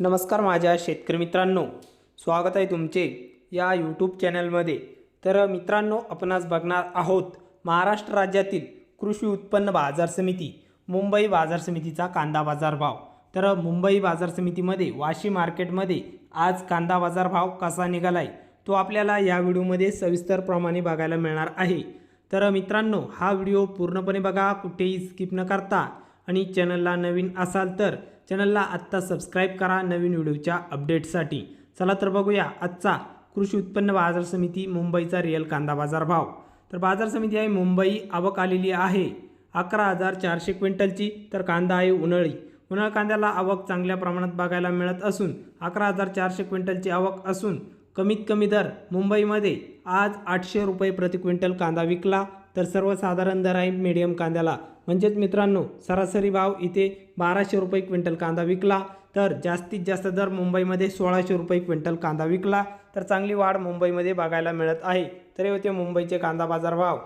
नमस्कार माझ्या शेतकरी मित्रांनो. स्वागत आहे तुमचे या यूट्यूब चॅनलमध्ये तर मित्रांनो आपण आज बघणार आहोत महाराष्ट्र राज्यातील कृषी उत्पन्न बाजार समिती मुंबई बाजार समितीचा कांदा बाजार भाव. तर मुंबई बाजार समितीमध्ये वाशी मार्केटमध्ये आज कांदा बाजार भाव कसा निघाला आहे तो आपल्याला या व्हिडिओमध्ये सविस्तरप्रमाणे बघायला मिळणार आहे. तर मित्रांनो हा व्हिडिओ पूर्णपणे बघा कुठेही स्किप न करता. आणि चॅनलला नवीन असाल तर चॅनलला आत्ता सबस्क्राईब करा नवीन व्हिडिओच्या अपडेटसाठी चला तर बघूया आजचा कृषी उत्पन्न बाजार समिती मुंबईचा रिअल कांदा बाजार भाव. तर बाजार समिती आहे मुंबई आवक आलेली आहे. अकरा हजार चारशे क्विंटलची तर कांदा आहे उन्हाळी. उन्हाळ कांद्याला आवक चांगल्या प्रमाणात बघायला मिळत असून अकरा हजार चारशे क्विंटलची आवक असून कमीत कमी दर मुंबईमध्ये आज आठशे रुपये प्रति क्विंटल कांदा विकला. तर सर्वसाधारण दर आहे मिडियम कांद्याला. म्हणजेच मित्रांनो सरासरी भाव इथे बाराशे रुपये क्विंटल कांदा विकला. तर जास्तीत जास्त दर मुंबईमध्ये सोळाशे रुपये क्विंटल कांदा विकला. तर चांगली वाढ मुंबईमध्ये बघायला मिळत आहे. तर होते मुंबईचे कांदा बाजार भाव.